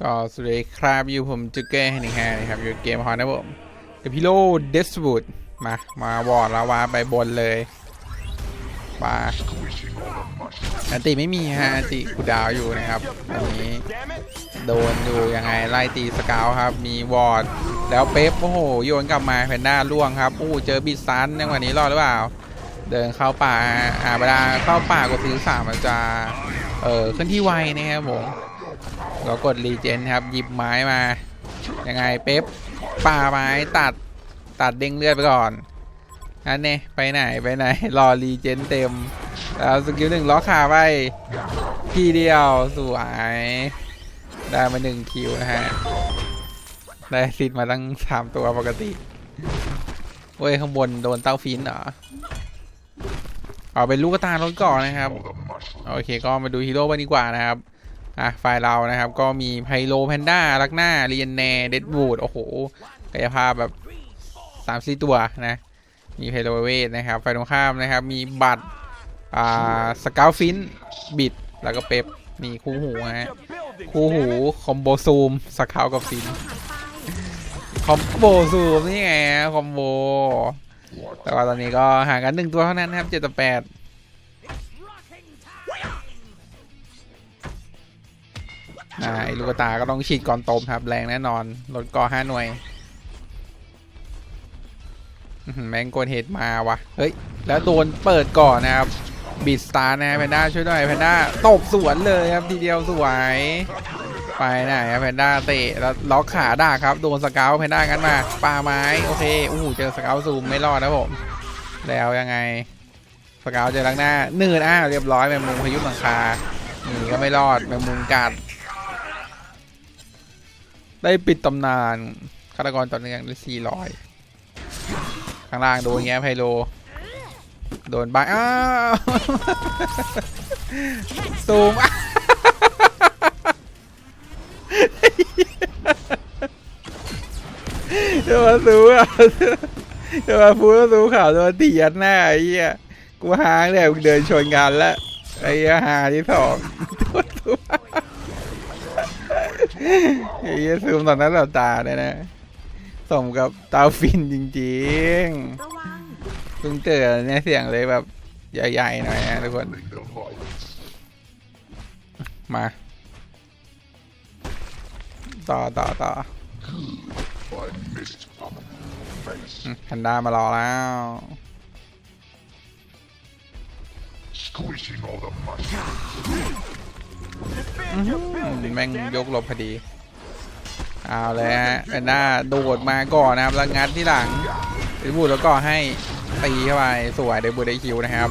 ก็สวัสดีครับอยู่ผมจุกเก้ฮันนิงแฮนะครับ อยู่เกมฮอนนะผมเดพิโลเดสบูดมา มาวอร์ดแล้ววาไปบนเลยมาอันติไม่มีฮะอันติกูดาวอยู่นะครับอันนี้โดนอยู่ยังไงไล่ตีสกาวครับ มีวอร์ดแล้วเป๊ปโอ้โหโยนกลับมาแพนด้าล่วงครับโอ้เจอบิดซันในวันนี้รอดหรือเปล่า เดินเข้าป่าอ่าเวลาเข้าป่ากดซื้อสามมันจะเออเคลื่อนที่ไวนะครับผม เรากดรีเจนครับ หยิบไม้มา ยังไงเป๊ปป่าไม้ตัดตัดเด้งเลือดไปก่อนนั่นเนี่ยไปไหนไปไหน รอรีเจนเต็มแล้วสกิลหนึ่งล็อกขาไปทีเดียวสวยได้มาหนึ่งคิวนะฮะ ได้ซิดมาตั้งสามตัวปกติเว้ย ข้างบนโดนเต้าฟินเหรอเอาเป็นลูกกระตายรถก่อนนะครับ โอเคก็มาดูฮีโร่กันดีกว่านะครับ อะฝ่ายเรานะครับ ก็มีไพโลแพนด้าลักหน้าเรียนแนเดดบูดโอ้โหกายภาพแบบสามสี่ตัวนะ มีไพโลเวทนะครับฝ่ายตรงข้ามนะครับ มีบัตรอ่าสกาวฟินบิดแล้วก็เป๊ปมีคู่หูฮะคู่หูคอมโบซูมสกาวกับฟินคอมโบซูมนี่ไงคอมโบแต่ว่าตอนนี้ก็ห่างกันหนึ่งตัวเท่านั้นนะครับเจ็ดต่อแปด อ่าไอ้ลูกตาก็ต้องฉีดก่อนตมครับ แรงแน่นอนลดก่อห้าหน่วยแมงโกนเฮดมาวะเฮ้ย แล้วโดนเปิดก่อนนะครับบีดสตาร์นะแพนด้าช่วยหน่อยแพนด้าตบสวนเลยครับทีเดียวสวยไปไหนครับแพนด้าเตะแล้วล็อกขาด่าครับโดนสเกลแพนด้ากันมาปาไม้โอเคอู้หูเจอสเกลซูมไม่รอดนะผม แล้วยังไงสเกลเจอลังหน้าหนืดอะเรียบร้อยแมงมุมพายุหลังคานี่ก็ไม่รอดแมงมุมกัด ได้ปิดตำนานฆาตกรต่อเนื่องได้สี่ร้อยข้างล่างโดนแง้ไพโล โดนบายอ้าวซูมอะเดี๋ยวมาซูอะเดี๋ยวมาพูดว่าซูข่าวโดนตียัดหน้าไอ้เหี้ยกูหางเนี่ยเดินชนกันแล้วไอ้เหี้ยหาที่สอง ไอ้เหี้ยซูมตอนนั้นเราตาเนี่ยนะสมกับตาฟินจริงๆเพิ่งเจอเนี่ยเสียงเลยแบบใหญ่ๆหน่อยนะทุกคน มา ต่อต่อต่ออืมแพนด้ามารอแล้ว Squishing all the muscle. แม่งยกหลบพอดี เอาเลยฮะแพนด้าโดดมาก่อนนะครับแล้วงัดที่หลังเดบูดแล้วก็ให้ตีเข้าไปสวยเดบูดได้คิวนะครับ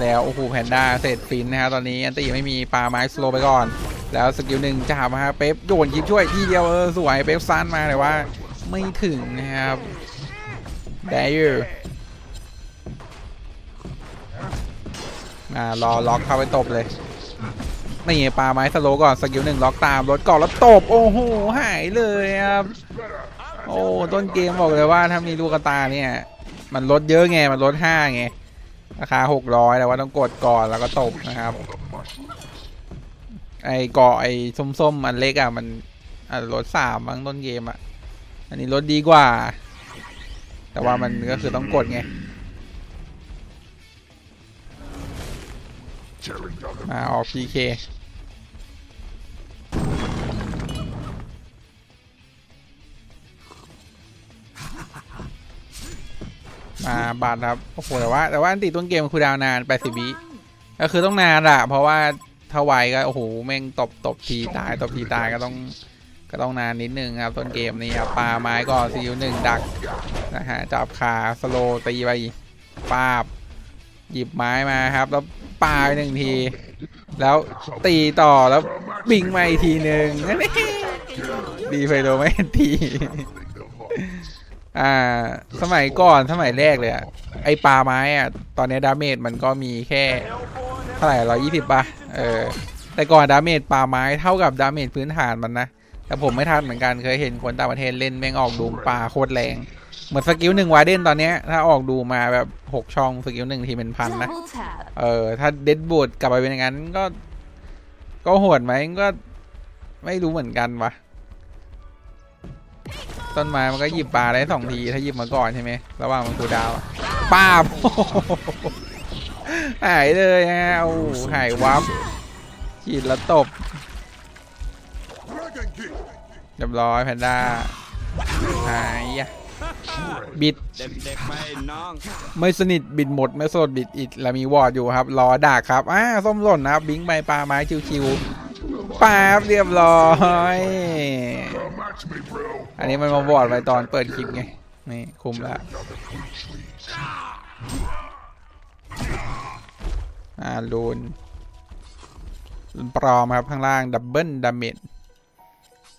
แล้วโอ้โหแพนด้าเสร็จฟินนะครับตอนนี้อันตีไม่มีปลาไม้สโลไปก่อน แล้วสกิลหนึ่งจับมาครับเป๊ปโดนยิบช่วยทีเดียวเออสวยเป๊ปซันมาแต่ว่าไม่ถึงนะครับได้อยู่อ่ารอล็อกเข้าไปตบเลย นี่ปลาไม้สโลก่อนสกิลหนึ่งล็อกตามรถก่อนแล้วตบ โอ้โหหายเลยครับโอ้ต้นเกมบอกเลยว่าถ้ามีลูกกระตาเนี่ย มันลดเยอะไงมันลดห้าไงราคาหกร้อยแต่ว่าต้องกดก่อนแล้วก็ตบนะครับ ไอ้เกาะไอ้ส้มๆอันเล็กอะมันอะลดสามบางต้นเกมอะอันนี้ลดดีกว่า แต่ว่ามันก็คือต้องกดไง มาออก PK มาบาทครับโอ้โหแต่ว่า แต่ว่าอันติต้นเกมคือดาวนาน80วิก็คือต้องนานอะเพราะว่าถ้าไวก็โอ้โหแม่งตบตบทีตายตบทีตายก็ต้องก็ต้องนานนิดนึงครับต้นเกมนี้ครับปาไม้ก่อนซีอิวหนึ่งดักนะฮะจับขาสโลตีไปปาบ หยิบไม้มาครับ แล้วปาไปหนึ่งที แล้วตีต่อแล้วบิงมาอีกทีหนึ่งดีไฟโดไม่ทีอ่า สมัยก่อนสมัยแรกเลยอะไอปลาไม้อะตอนนี้ดาเมจมันก็มีแค่เท่าไหร่ร้อยี่สิบป่ะเออ แต่ก่อนดาเมจปลาไม้เท่ากับดาเมจพื้นฐานมันนะแต่ผมไม่ทันเหมือนกันเคยเห็นคนต่างประเทศเล่นแม่งออกดูมปลาโคตรแรง เหมือนสกิลหนึ่งวาเดนตอนเนี้ยถ้าออกดูมาแบบหกช่องสกิลหนึ่งทีเป็นพันนะ เออ ถ้าเดดบูดกลับไปเป็นอย่างนั้นก็ ก็โหดไหมก็ไม่รู้เหมือนกันวะต้นไม้มันก็หยิบปลาได้สองที ถ้าหยิบมาก่อนใช่ไหมระหว่างมันกูดาวป้าบหายเลยฮะโอ้หหายวับขีดแล้วตบเรียบร้อยแพนด้าหายอะ บิดเด็กๆไปน้อง ไม่สนิทบิดหมดไม่สดบิดอีกแล้วมีวอร์ดอยู่ครับรอดักครับอ่าส้มหล่นนะครับบิงไปปลาไม้ชิวๆป้าบเรียบร้อยอันนี้มันมาวอร์ดไว้ตอนเปิดคลิปไงนี่คุมแล้วอ่าลูนลูนปลอมครับข้างล่างดับเบิลดาเมจ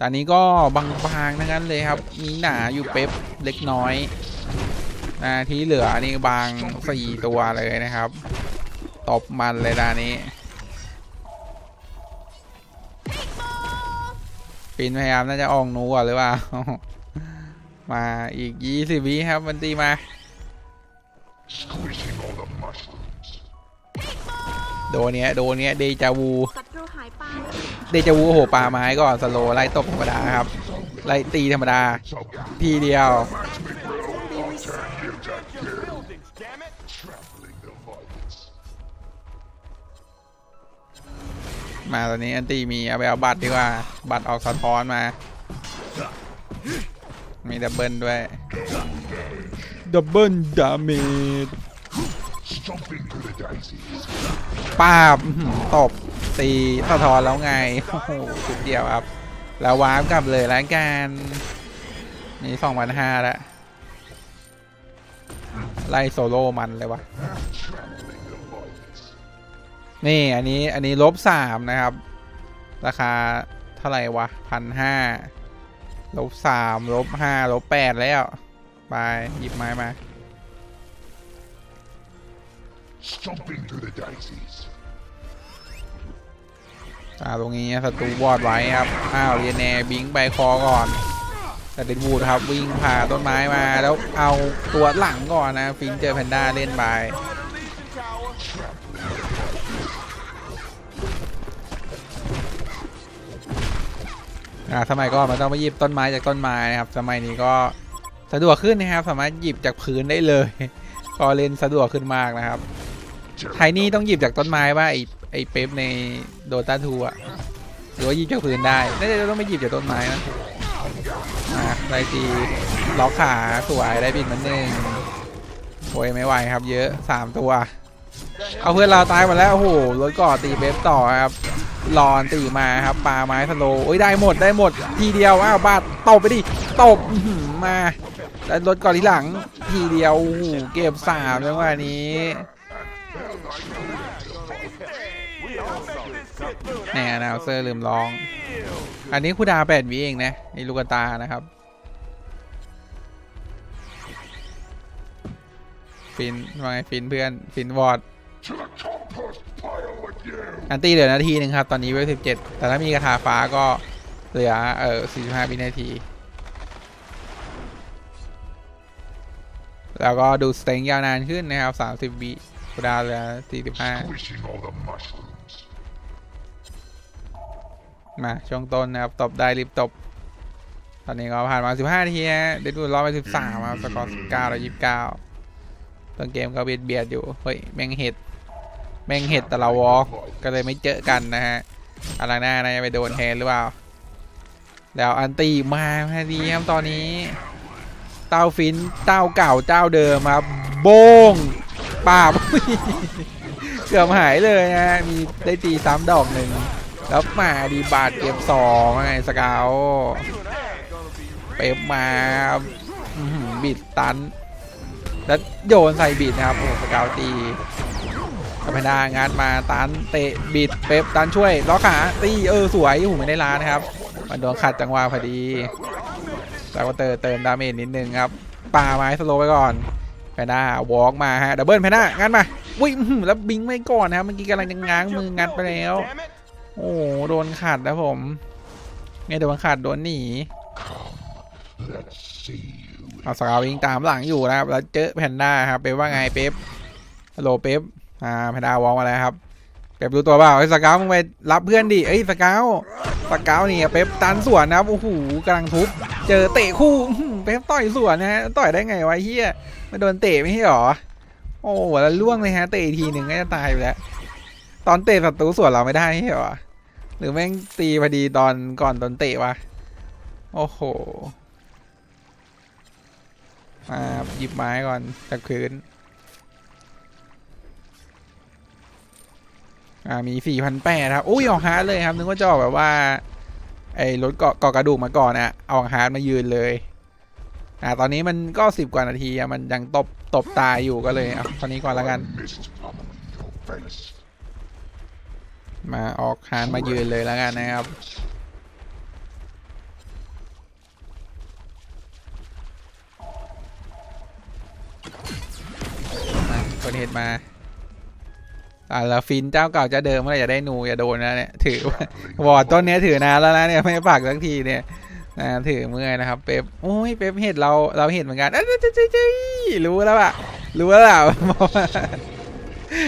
ตอนนี้ก็บางๆทั้งนั้นเลยครับ มีหนาอยู่เป๊ปเล็กน้อยนะที่เหลือนี่บางสี่ตัวเลยนะครับ ตบมันเลยดานี้ปินพยายามน่าจะออกหนูก่อนหรือเปล่า มาอีกยี่สิบวิครับมันตีมา โดนเนี้ยโดนเนี้ยเดจาวูศัตรูหายไปเดจาวูโอ้โหปลาไม้ก่อนสโลว์ไล่ตบธรรมดาครับไล่ตีธรรมดา ทีเดียว มาตอนนี้อันตีมีเอาไปเอาบัตรดีกว่า บัตรออกสะท้อนมา มีดับเบิลด้วยดับเบิลดาเมจ ป้าบตบตีสะท้อนแล้วไง โอ้โหจุดเดียวครับ แล้ววาร์ปกลับเลยแล้วกันนี่สองพันห้าแล้วไล่โซโล่มันเลยวะนี่อันนี้อันนี้ลบสามนะครับ ราคาเท่าไหร่วะพันห้าลบสามลบห้าลบแปดแล้ว ไป หยิบไม้มา Stomping through the daisies. อ่าตรงนี้ศัตรูวอดไว้ครับ อ้าวเรียนแนบิงไปคอก่อนแต่เดนวูดครับวิ่งผ่าต้นไม้มาแล้วเอาตัวหลังก่อนนะ ฟินเจอแพนด้าเล่นไปอ่าสมัยก่อนมันต้องไปหยิบต้นไม้จากต้นไม้นะครับ สมัยนี้ก็สะดวกขึ้นนะครับ สามารถหยิบจากพื้นได้เลย ก็เล่นสะดวกขึ้นมากนะครับ ไทนี่ต้องหยิบจากต้นไม้ว่าไอไอเป๊ปในโดตาทูอะหรือว่าหยิบจากพื้นได้น่าจะต้องไม่หยิบจากต้นไม้นะอะได้ทีล็อกขาสวยได้บินมันหนึ่งโอ้ยไม่ไหวครับ เยอะสามตัว เอาเพื่อนเราตายหมดแล้วโอ้โหรถก่อตีเป๊ปต่อครับรอนตีมาครับปลาไม้สโลโอ้ยได้หมดได้หมด ทีเดียวอ้าวบาดตบไปดิตบมาแล้วรถก่อนที่หลัง ทีเดียวโอ้โหเก็บสามจังหวะนี้ แน่นาวเซอร์ลืมร้อง อันนี้คูดาแปดวิเองนะในลูกตานะครับฟินว่าไงฟินเพื่อนฟินวอร์ดอันตีเหลือนาทีหนึ่งครับ ตอนนี้เวลสิบเจ็ดแต่ถ้ามีกระถาฟ้าก็เหลือเออสี่สิบห้าวินาที แล้วก็ดูสเต็งยาวนานขึ้นนะครับสามสิบวิ คูดาวเหลือสี่สิบห้า Squishing all the mushrooms. มา ช่วงต้นนะครับ ตบได้รีบตบ ตอนนี้ก็ผ่านมา15นาทีฮะเดดบูลรอบไป13ครับสกอร์19แล้ว29ต้นเกมก็เบียดเบียดอยู่ เฮ้ย แม่งเห็ด แม่งเห็ดแต่เราวอล์กก็เลยไม่เจอกันนะฮะอะไรหน้าน่าจะไปโดนแทนหรือเปล่า แล้วอันตีมาพอดีครับตอนนี้ เต้าฟินเต้าเก่าเจ้าเดิมครับโบง ป้าบเกือบหายเลยนะ มีได้ตีซ้ำดอกหนึ่ง แล้วมาดีบาดเก็บสองไงสเกาวเป๊ปมาบิดตัน แล้วโยนใส่บิดนะครับโอ้สเกาวตีกัมพนางานมาตันเตะบิดเป๊ปตันช่วยล้อกขาตีเออสวยโอ้โหไม่ได้ล้านนะครับ มันโดนขัดจังหวะพอดีแล้วก็เติมเติมดาเมจนิดนึงครับป่าไม้สโลว์ไปก่อน แพนด้าวอล์กมาฮะดับเบิลแพนด้างัดมาวิ่งแล้วบิงไม่ก่อนนะครับเมื่อกี้กำลังจะง้างมืองัดไปแล้ว โอ้โหโดนขัดนะผมไงโดนขัดโดนหนี Let's see you. เอาสกาววิ่งตามหลังอยู่นะครับ แล้วเจอแพนด้าครับเป๊ปว่าไงเป๊ปฮัลโหลเป๊ปอ่าแพนด้าวอล์กมาแล้วครับเป๊ปรู้ตัวเปล่าไอ้ยสกาวมึงไปรับเพื่อนดิเอ้ยสกาวปากเก้านี่เป๊ปตันสวนนะครับโอ้โหกำลังทุบเจอเตะคู่อื้อหือ เป๊ปต่อยสวนนะฮะต่อยได้ไงวะเฮียไม่โดนเตะไม่ใช่หรอ โอ้โหแล้วล่วงเลยฮะเตะอีกทีหนึ่งก็จะตายอยู่แล้ว ตอนเตะศัตรูสวนเราไม่ได้ใช่หรอหรือแม่งตีพอดีตอนก่อนตอนเตะวะโอ้โหมาหยิบไม้ก่อนจากพื้นอ่ามีสี่พันแปดครับอุ้ยออกฮาร์ดเลยครับนึกว่าจะออกแบบว่าไอ้รถเกาะเกาะกระดูกมาก่อนอะเอาฮาร์ดมายืนเลย อ่าตอนนี้มันก็สิบกว่านาทีมันยังตบตบตายอยู่ก็เลยเอาตอนนี้ก่อนแล้วกัน มาออกฮาร์ดมายืนเลยแล้วกันนะครับมาคนเห็นมาอ่าแล้วฟินเจ้าเก่าจ้าเดิมเมื่อไหร่จะได้หนูอย่าโดนนะเนี่ยถือวอร์ดต้นเนี้ยถือนานแล้วนะเนี่ยไม่ปักสักทีเนี่ย นะถือเมื่อยนะครับเป๊ปโอ้ยเป๊ปเห็นเราเราเห็นเหมือนกันเอ้ยเจ๊เจ๊เจ๊รู้แล้วอะรู้แล้วล่ะเพราะว่า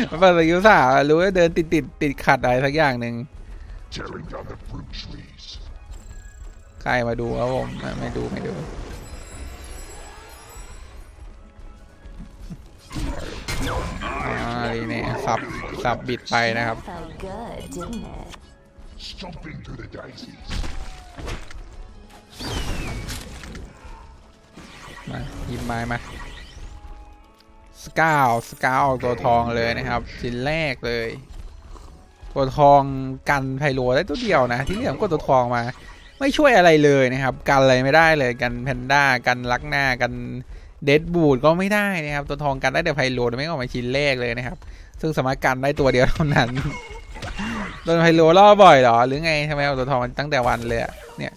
มันเป็นสกิลสาวรู้ว่าเดินติดติดติดขัดอะไรสักอย่างหนึ่ง Tearing down the fruit trees. ใครมาดูครับผมอะไม่ดูไม่ดูอ่านี่เนี่ยสับสับบิดไปนะครับ มาหยิบไม้มาสกาวสกาวตัวทองเลยนะครับชิ้นแรกเลย ตัวทองกันไพโลได้ตัวเดียวนะ ที่เหลือก็ตัวทองมา ไม่ช่วยอะไรเลยนะครับ กันอะไรไม่ได้เลยกันแพนด้ากันลักหน้ากันเดดบูดก็ไม่ได้นะครับ ตัวทองกันได้แต่ไพโลไม่ออกมาชิ้นแรกเลยนะครับ ซึ่งสามารถกันได้ตัวเดียวเท่านั้นโดนไพโลล่อบ่อยเหรอหรือไงทำไมเอาตัวทองมาตั้งแต่วันเลยเนี่ย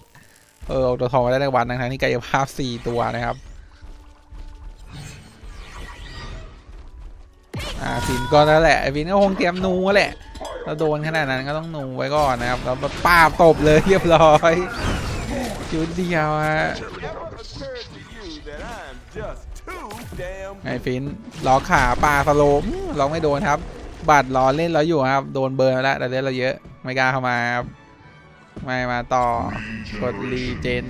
เออเอาตัวทองมาได้ในวันทั้งๆที่กายภาพสี่ตัวนะครับอ่าฟินก็นั่นแหละไอ้ฟินก็คงเตรียมนูแหละเราโดนขนาดนั้นก็ต้องนูไว้ก่อนนะครับแล้วป้าบตบเลยเรียบร้อยจุดเดียวฮะไอ้ฟินล้อขาปลาสโลมล็อกไม่โดนครับบัตรล้อเล่นเราอยู่ครับ โดนเบิร์นแล้วแต่เล่นเราเยอะไม่กล้าเข้ามาครับ ม่มาต่อกดรีเจน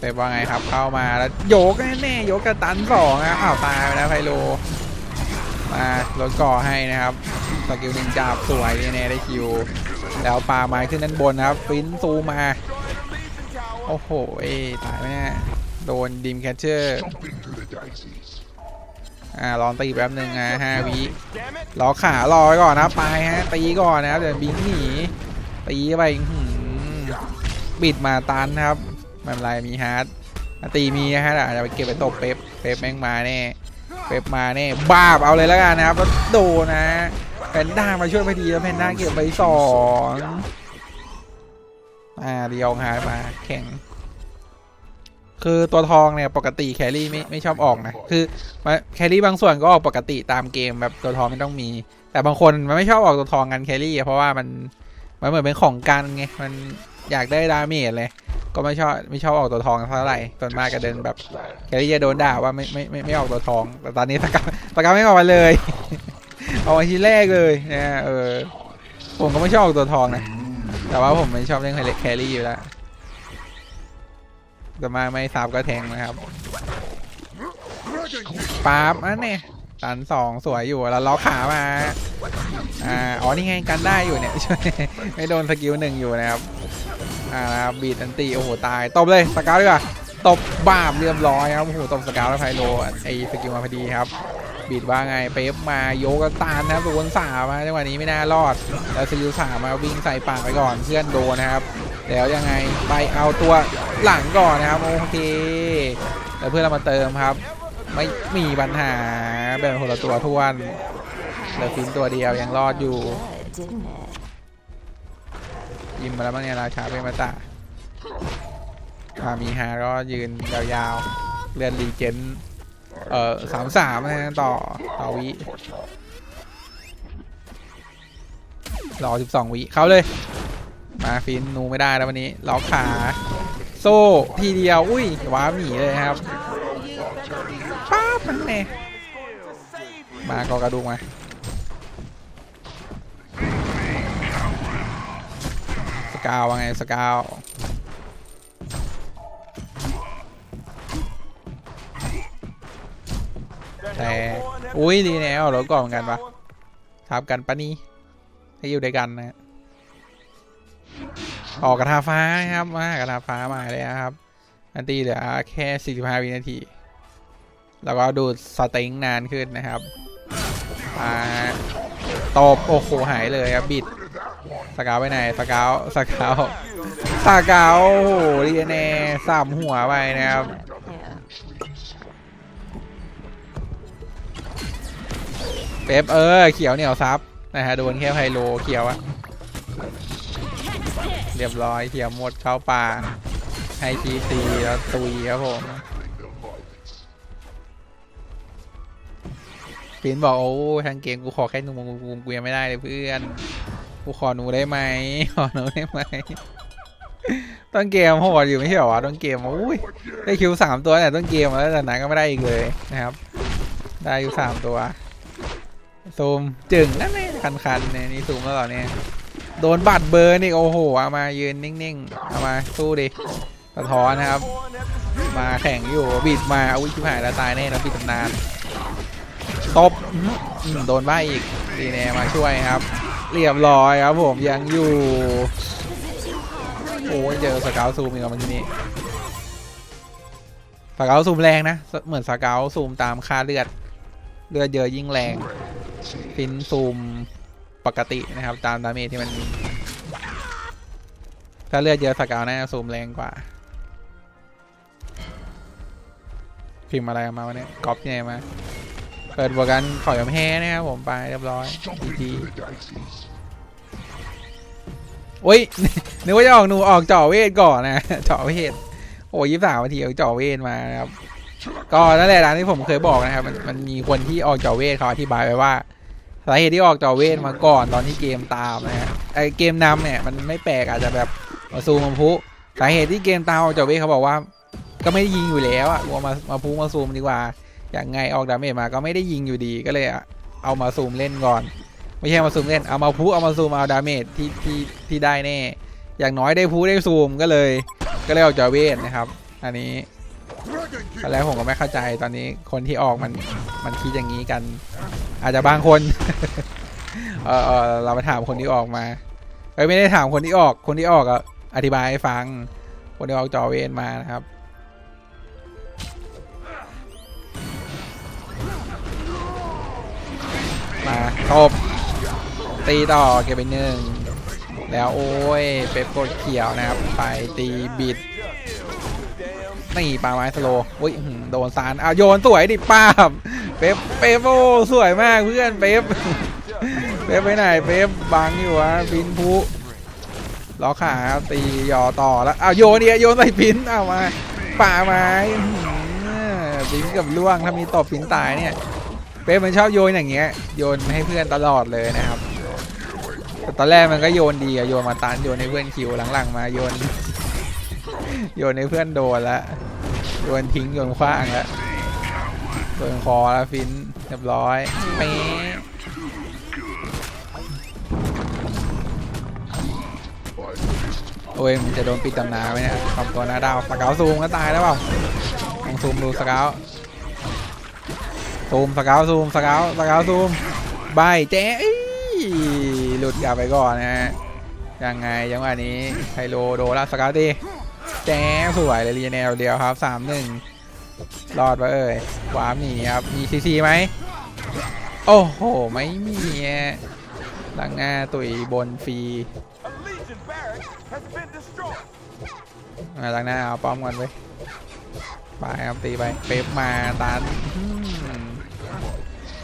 เต็ว่าไงครับเข้ามาแล้วโยกแน่ๆโยกกระตันสองนะอ้าวตายไปแล้วไพโลมาลดก่อให้นะครับสกิลหนึ่งจาบสวยแน่ได้คิว แล้วปาไม้ขึ้นด้านบนนะครับฟินซูมา โอ้โห เอ้ตายไหมเนี่ยโดนดิมแคชเชอร์ อ่าลองตีแป๊บหนึ่งนะห้าวิรอขารอไว้ก่อนนะไปฮะ ตีก่อนนะครับเดี๋ยวบิงหนี ตีไปหืมบิดมาตันนครับไม่เป็นไรมีฮาร์ดตีมีนะฮะอาจจะไปเก็บไปตบเป๊ปเป๊ปแม่งมาแน่เป๊ปมาแน่บาบเอาเลยแล้วกันนะครับแล้วโดนนะแพนด้ามาช่วยพอดีแล้วแพนด้าเก็บไปสอง อ่าเดียวฮาร์ดมาแข่ง คือตัวทองเนี่ยปกติแครี่ไม่ไม่ชอบออกนะ คือแครี่บางส่วนก็ออกปกติตามเกมแบบตัวทองไม่ต้องมี แต่บางคนมันไม่ชอบออกตัวทองกันแครี่เพราะว่ามันมันเหมือนเป็นของกันไงมันอยากได้ดาเมจเลย ก็ไม่ชอบไม่ชอบออกตัวทองเท่าไหร่ส่วนมากก็เดินแบบแครี่จะโดนด่าว่าไม่ไม่ไม่ไม่ออกตัวทอง แต่ตอนนี้สกัดสกัดไม่ออกมาเลย เอาไว้ที่แรกเลยนะเออผมก็ไม่ชอบออกตัวทองนะ แต่ว่าผมไม่ชอบเล่นแครี่อยู่แล้วแต่มาไม่ซับก็แทงนะครับปั๊บอันนี่ยตันสองสวยอยู่แล้วล็อกขามาอ่าอ๋อนี่ไงกันได้อยู่เนี่ยช่วยไม่โดนสกิลหนึ่งอยู่นะครับอ่าบบีดอันตีโอ้โหตายตบเลยสกาวดีกว่าตบบาบเรียบร้อยครับโอ้โหตบสกาวแล้วไพโลไอสกิลมาพอดีครับ บีดว่าไงเป๊ปมาโยกตานนะครับตัวคนสามาจังหวะนี้ไม่น่ารอด แล้วสกิลสามมาวิ่งใส่ปากไปก่อนเพื่อนโดนนะครับ แล้วยังไงไปเอาตัวหลังก่อนนะครับโอเคแล้วเพื่อนเรามาเติมครับ ไม่มีปัญหาแบ่งคนละตัวทวนเหลือฟินตัวเดียวยังรอดอยู่ยิมมาแล้วบ้างเนี่ยราชาเป็นมาตาอามีฮาก็ยืนยาวๆเลื่อนรีเจน เอ่อสามสามนะต่อต่อวิรอสิบสองวิเข้าเลย มาฟินนูไม่ได้แล้ววันนี้ล็อกขาโซ่ทีเดียวอุ้ยว้าหนีเลยครับป้าบมันแน่มากอกระดูกมาสกาวว่าไงสกาว แต่อุ้ยดีแนวเราก่อนเหมือนกันปะทับกันปะนี่ให้อยู่ด้วยกันนะออกกระทาฟ้าครับมากระทาฟ้ามาเลยครับอันตีเหลือแค่45วินาที แล้วก็ดูดสเต็งนานขึ้นนะครับมาตบโอ้โหหายเลยครับบิดสกาวไปไหนสกาวสกาวสกาวโอ้โหดีแน่สามหัวไปนะครับ เป๊ปเออเขียวเหนียวซับนะฮะโดนแค่ไพโลเขียวอะเรียบร้อยเขียวหมดเข้าป่าให้ทีซีแล้วตุยครับผมปินบอกโอ้ทางเกมกูขอแค่หนูมึงกูกูยังไม่ได้เลยเพื่อนกูขอหนูได้ไหมขอหนูได้ไหมต้นเกมโหดอยู่ไม่ใช่เหรอวะต้นเกมโอ้ยได้คิวสามตัวแต่ต้นเกมแล้วแต่นั้นก็ไม่ได้อีกเลยนะครับ ได้อยู่สามตัว ซูมจึงนั่นเองคันๆเนี่ยนี่ซูมแล้วเหรอเนี่ยโดนบัตรเบอร์นี่โอ้โหเอามายืนนิ่งๆเอามาสู้ดิสะท้อนนะครับ มาแข่งอยู่บิดมาอุ้ยชิหายแล้วตายแน่แล้วปิดตำนานตบโดนบ้าอีกดีแน่มาช่วยครับ เรียบร้อยครับผมยังอยู่โอ้ยเจอสเกลซูมอีกแล้วมันทีนี้สเกลซูมแรงนะ เหมือนสเกลซูมตามค่าเลือด เลือดเยอะยิ่งแรง ฟินซูมปกตินะครับ ตามดาเมจที่มันมีถ้าเลือดเยอะสกาวน่าจะซูมแรงกว่า พิมพ์อะไรออกมาวะเนี่ยก๊อปยังไงมา เปิดบวกกันขอยอมแพ้นะครับผมไปเรียบร้อย Jumping ดีโอ้ยนึกว่าจะออกหนูออกจ่อเวทก่อนนะจ่อเวทโอ้ยยี่สามนาทีเอาจ่อเวทมานะครับ ก็นั่นแหละร้านที่ผมเคยบอกนะครับ มันมันมีคนที่ออกจอเวทเขาอธิบายไว้ว่าสาเหตุที่ออกจอเวทมาก่อนตอนที่เกมตามนะฮะไอเกมนำเนี่ยมันไม่แปลกอาจจะแบบมาซูมมาพุสาเหตุที่เกมตามออกจอเวทเขาบอกว่า ก็ไม่ได้ยิงอยู่แล้วอะว่ามามาพุมาซูมดีกว่าอย่างไงออกดาเมจมาก็ไม่ได้ยิงอยู่ดีก็เลยเอามาซูมเล่นก่อน ไม่ใช่มาซูมเล่นเอามาพูเอามาซูมเอาดาเมจที่ที่ที่ได้แน่ อย่างน้อยได้พูได้ซูมก็เลย ก็เลยออกจาเวทนะครับ อันนี้ ตอนแรกผมก็ไม่เข้าใจตอนนี้คนที่ออกมันมันคิดอย่างนี้กัน อาจจะบางคน เออเราไปถามคนที่ออกมาเอ้ไม่ได้ถามคนที่ออก คนที่ออกอะอธิบายให้ฟัง คนที่ออกจอเวนมานะครับมาตบตีต่อเก็บไปหนึ่งแล้วโอ้ยเป๊ปกดเขียวนะครับ ไปตีบิด นี่ปาไม้สโลว์อุ้ยโดนซานอ้าวโยนสวยดิป้าบเป๊ปเป๊ปโอ้สวยมากเพื่อนเป๊ปเป๊ปไปไหนเป๊ปบังอยู่วะปินพุล้อกขาตีย่อต่อแล้วอ้าวโยนเนี่ยโยนใส่ปินเอามาป่าไม้ปินกับล่วงถ้ามีตบปินตายเนี่ยเป๊ปมันชอบโยนอย่างเงี้ยโยนให้เพื่อนตลอดเลยนะครับแต่ตอนแรกมันก็โยนดีอะโยนมาตันโยนให้เพื่อนคิวหลังๆมาโยน โยนให้เพื่อนโดนละโยนทิ้งโยนคว้างละโดนคอแล้วฟินเรียบร้อยเป๊ะโอ้ยมันจะโดนปิดตำนาไหมเนี่ยทำตัวหน้าดาวสเกาวซูมก็ตายแล้วเปล่าลองซูมดูสเกาวซูมสเกาวซูมสเกาวสเกาวซูมใบแจ๊หลุดกลับไปก่อนนะฮะยังไงยังว่านี้ไฮโลโดนละสเกาวตี แจ๊สวยเลยรีเนลเดียวครับสามหนึ่งรอดไปเอ่ยขวามหนีครับ มีซีซีไหม โอ้โห ไม่มีหลังหน้าตุยบนฟรีหลังหน้าเอาป้อมกันไปไปครับตีไป เป๊ปมาตันอื้อหือ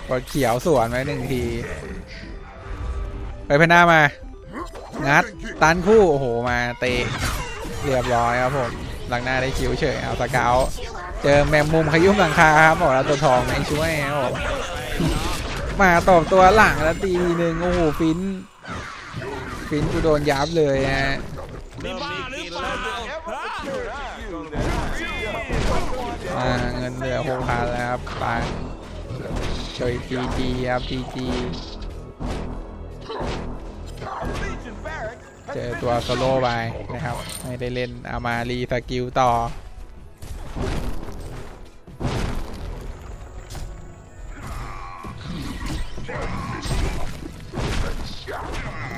กดเขียวสวนไว้หนึ่งที ไปเพนหน้ามา งัด ตันคู่ โอ้โห มาเตะ เรียบร้อยครับผมหลังหน้าได้คิวเฉยเอาสเกาวเจอแมมมุมขยุ่มหลังคาครับบอกแล้วตัวทองไม่ช่วยครับผมมาตอบตัวหลังแล้วตีหนึ่งโอ้โหฟิน ฟินกูโดนยับเลยฮะ Ever secured I'm that I'm just อ่าเงินเหลือหกพันแล้วครับไปจอยจีจีครับจีจี เจอตัวโซโล่ไปนะครับ ไม่ได้เล่นเอามารีสกิลต่อ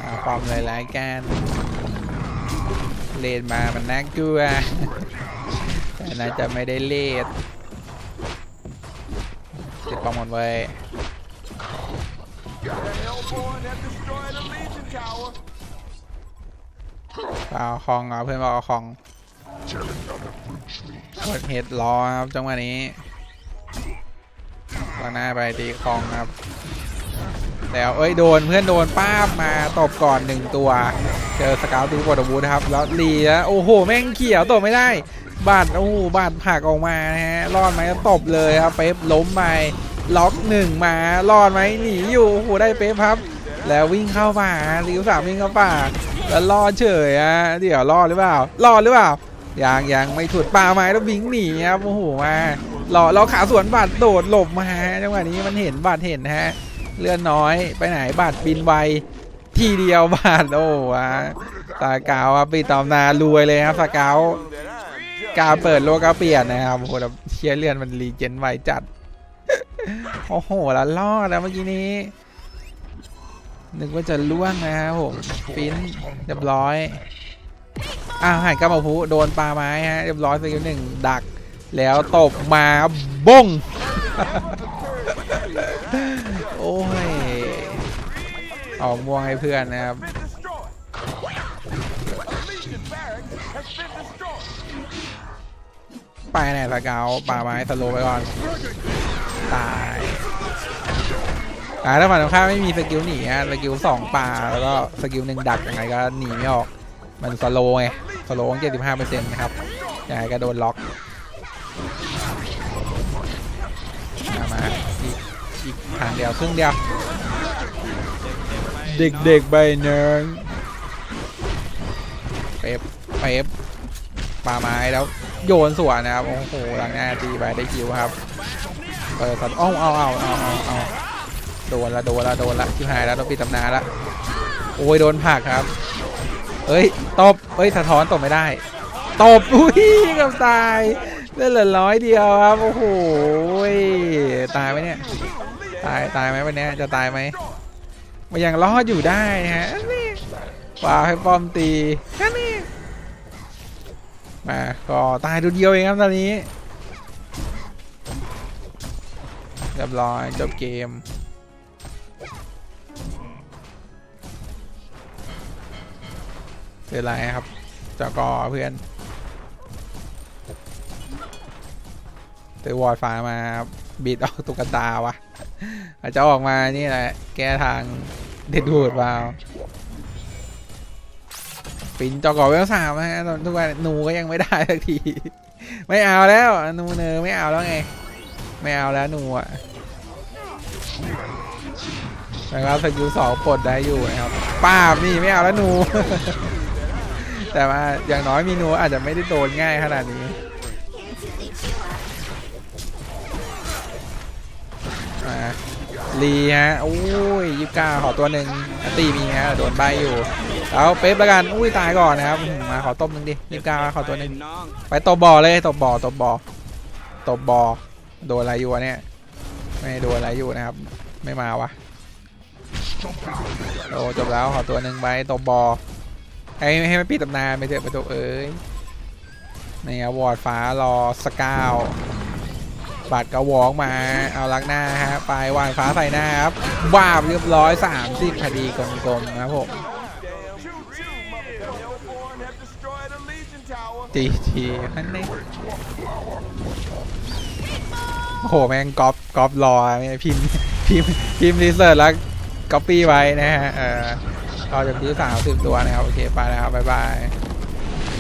อาความหลายๆการเลนมามันน่ากลัวแต่น่าจะไม่ได้เลดเก็บความหมดไว้ เอาคองเอาเพื่อนบอกเอาคองกดเห็ดรอครับจังหวะนี้ตอนหน้าไปตีคองครับ แล้วเอ้ยโดนเพื่อนโดนป้าบมาตบก่อนหนึ่งตัว เจอสกาวตีบอดบูนะครับ แล้วลีแล้วโอ้โห แม่งเขียวตบไม่ได้บาดโอ้โหบาดผักออกมานะฮะรอดไหมตบเลยครับเป๊ปล้มไปล็อกหนึ่งมารอดไหมหนีอยู่โอ้โหได้เป๊ปครับ แล้ววิ่งเข้าป่าลิวสามวิ่งเข้าป่า แล้วรอดเฉยอะเดี๋ยวรอดหรือเปล่ารอดหรือเปล่ายังยังไม่ถุดป่าไม้แล้ววิ่งหนีครับโอ้โหมารอเราขาสวนบาดโดดหลบมาจังหวะนี้มันเห็นบาดเห็นฮะเลื่อนน้อยไปไหนบาดบินไวทีเดียวบาดโอ้วะตากาวปีตอมนารวยเลยครับสเกาวการเปิดโลกก็เปลี่ยนนะครับโอ้โหเชียร์เลื่อนมันรีเจนไวจัด โอ้โหแล้วรอดแล้วเมื่อกี้นี้ นึกว่าจะล่วงนะครับผมฟินเรียบร้อยอ้าวหายกลับมาพูโดนปลาไม้ฮะเรียบร้อยสกิลหนึ่งดัก แล้วตบมาบ้งโอ้ยออกม่วงให้เพื่อนนะครับไปไหนสกาวป่าไม้สโลไปก่อน ตาย อ่าถ้าฝั่งตรงข้ามไม่มีสกิลหนีฮะสกิลสองป่าแล้วก็สกิลหนึ่งดักยังไงก็หนีไม่ออกมันสโลว์ไงสโลว์เจ็ดสิบห้าเปอร์เซ็นต์นะครับยังไงก็โดนล็อกมามาอีกอีกทางเดียวครึ่งเดียว เด็กๆใบเนิงเป๊ปเป๊ปปาไม้แล้วโยนสวนนะครับ โอ้โหหลังหน้าตีไปได้คิวครับ เปิดสัตว์อ้าวเอาเอาเอาเอาเอา โดนละโดนละโดนละชิบหายแล้วต้องปิดตำนานละโอ้ยโดนผักครับ เอ้ยตบเอ้ยสะท้อนตบไม่ได้ตบอุ้ยกับตายเล่นเหลือร้อยเดียวครับโอ้โหตายไหมเนี่ยตายตายไหมวันนี้จะตายไหมมันยังรอดอยู่ได้ฮะนี่ปาให้ป้อมตีแค่นี้มาก็ตายดูเดียวเองครับตอนนี้เรียบร้อยจบเกม เป็นไรครับเจากอเพื่อนเตอวอร์ดฟ้ามาบีดออกตุกตาวะอาจจะออกมานี่แหละ แก้ทางเด็ดดูดเปล่าปินจอกอเวลสามนะฮะตอนทุกวันหนูก็ยังไม่ได้สักที ไม่เอาแล้วหนูเนอไม่เอาแล้วไง ไม่เอาแล้วหนูอะนะครับสกิลสองปลดได้อยู่นะครับป้าบนี่ไม่เอาแล้วหนู แต่ว่าอย่างน้อยมีนูอาจจะไม่ได้โดนง่ายขนาดนี้ลีฮะ โอ้ยยิบก้าขอตัวหนึ่งตีมีฮะ โดนใบอยู่แล้วเป๊ปล้วกัน อุ้ยตายก่อนนะครับ มาขอต้มหนึ่งดิยิบก้าขอตัวหนึ่งไปตบบ่อเลยตบบ่อตบบ่อตบบ่อโดนอะไรอยู่เนี่ย ไม่โดนอะไรอยู่นะครับ ไม่มาวะโอ้จบแล้วขอตัวหนึ่งใบตบบ่อ ให้ให้มันปิดตำนานไปเถอะไปตัวเอ้ยนี่ครับวอร์ดฟ้ารอสกาวบาดกระวองมาเอาลักหน้าฮะไปวานฟ้าใส่หน้าครับวาบเรียบร้อย30พอดีกลมๆนะครับผม Damn. Shoot, shoot, mother. Hellborn have destroyed a Legion Tower. จีทีนั่นเองโอ้โหแม่งก๊อปก๊อปรอไม่พิมพ์พิมพ์พิมพ์รีเสิร์ชแล้วก๊อปปี้ไว้นะฮะเออ ต่อจะที่สามสิบตัวนะครับ โอเค ไปแล้วครับบ๊ายบาย